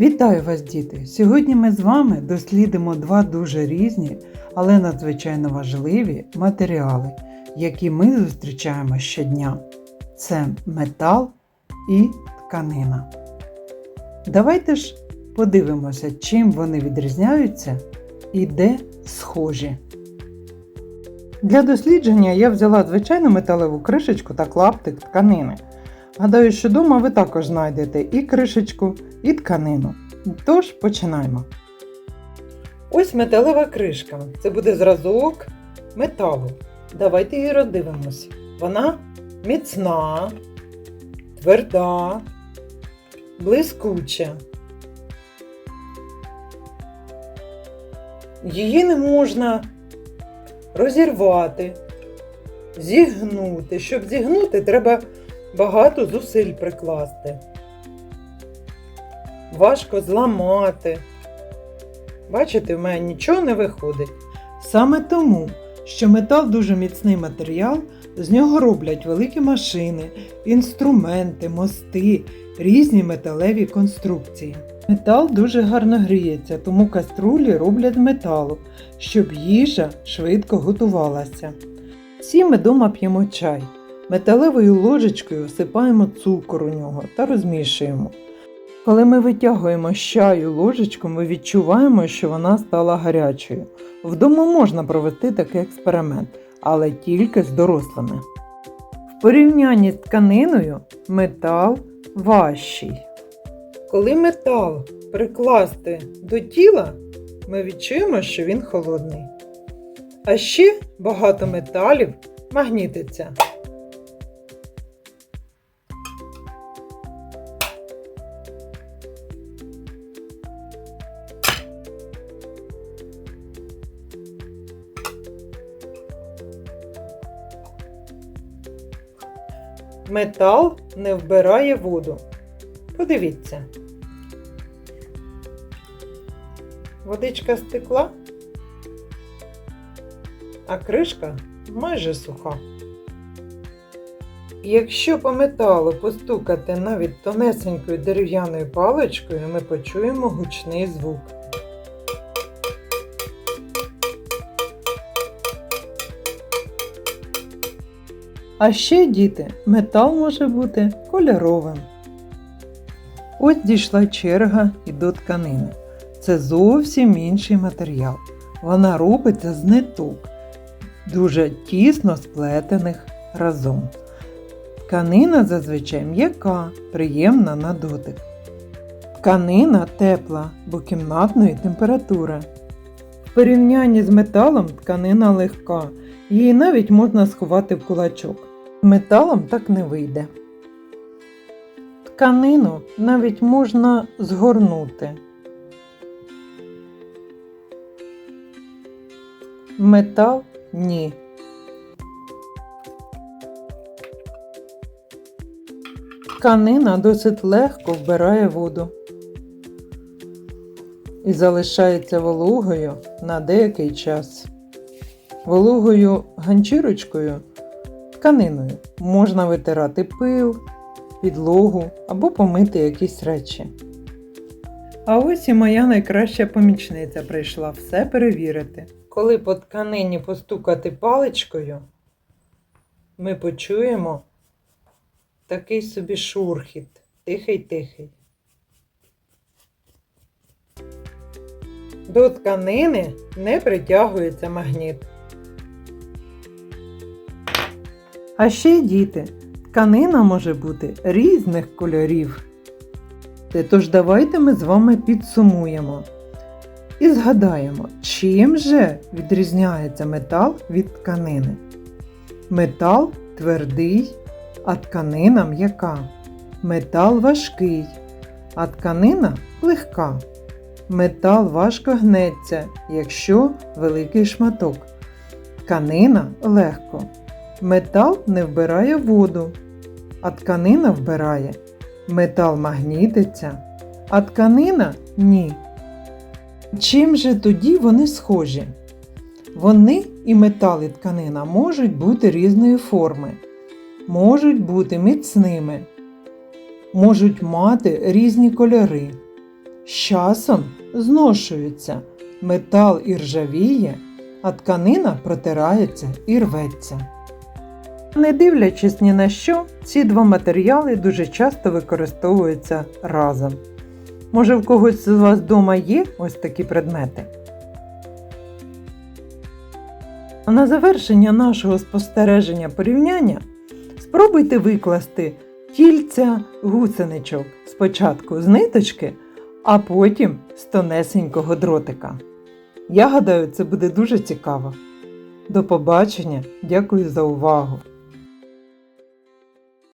Вітаю вас, діти! Сьогодні ми з вами дослідимо два дуже різні, але надзвичайно важливі матеріали, які ми зустрічаємо щодня. Це метал і тканина. Давайте ж подивимося, чим вони відрізняються і де схожі. Для дослідження я взяла звичайну металеву кришечку та клаптик тканини. Гадаю, що вдома ви також знайдете і кришечку, і тканину. Тож починаємо. Ось металева кришка. Це буде зразок металу. Давайте її роздивимось. Вона міцна, тверда, блискуча. Її не можна розірвати, зігнути. Щоб зігнути, треба багато зусиль прикласти. Важко зламати. Бачите, в мене нічого не виходить. Саме тому, що метал дуже міцний матеріал, з нього роблять великі машини, інструменти, мости, різні металеві конструкції. Метал дуже гарно гріється, тому каструлі роблять з металу, щоб їжа швидко готувалася. Всі ми дома п'ємо чай. Металевою ложечкою всипаємо цукор у нього та розмішуємо. Коли ми витягуємо з ложечку, ми відчуваємо, що вона стала гарячою. Вдома можна провести такий експеримент, але тільки з дорослими. В порівнянні з тканиною метал важчий. Коли метал прикласти до тіла, ми відчуємо, що він холодний. А ще багато металів магнітиться. Метал не вбирає воду. Подивіться. Водичка стекла, а кришка майже суха. Якщо по металу постукати навіть тонесенькою дерев'яною паличкою, ми почуємо гучний звук. А ще, діти, метал може бути кольоровим. Ось дійшла черга і до тканини. Це зовсім інший матеріал. Вона робиться з ниток, дуже тісно сплетених разом. Тканина зазвичай м'яка, приємна на дотик. Тканина тепла, бо кімнатної температури. В порівнянні з металом тканина легка, її навіть можна сховати в кулачок. Металом так не вийде. Тканину навіть можна згорнути. Метал ні. Тканина досить легко вбирає воду і залишається вологою на деякий час. Вологою ганчірочкою тканиною можна витирати пил, підлогу або помити якісь речі. А ось і моя найкраща помічниця прийшла все перевірити. Коли по тканині постукати паличкою, ми почуємо такий собі шурхіт, тихий-тихий. До тканини не притягується магніт. А ще діти, тканина може бути різних кольорів. Тож давайте ми з вами підсумуємо і згадаємо, чим же відрізняється метал від тканини. Метал твердий, а тканина м'яка. Метал важкий, а тканина легка. Метал важко гнеться, якщо великий шматок. Тканина легко. Метал не вбирає воду, а тканина вбирає. Метал магнітиться, а тканина ні. Чим же тоді вони схожі? Вони і метал, і тканина можуть бути різної форми, можуть бути міцними, можуть мати різні кольори. з часом зношуються, метал і ржавіє, а тканина протирається і рветься. Не дивлячись ні на що, ці два матеріали дуже часто використовуються разом. Може, в когось з вас вдома є ось такі предмети? А на завершення нашого спостереження порівняння спробуйте викласти кільця гусеничок спочатку з ниточки, а потім з тонесенького дротика. Я гадаю, це буде дуже цікаво. До побачення, дякую за увагу!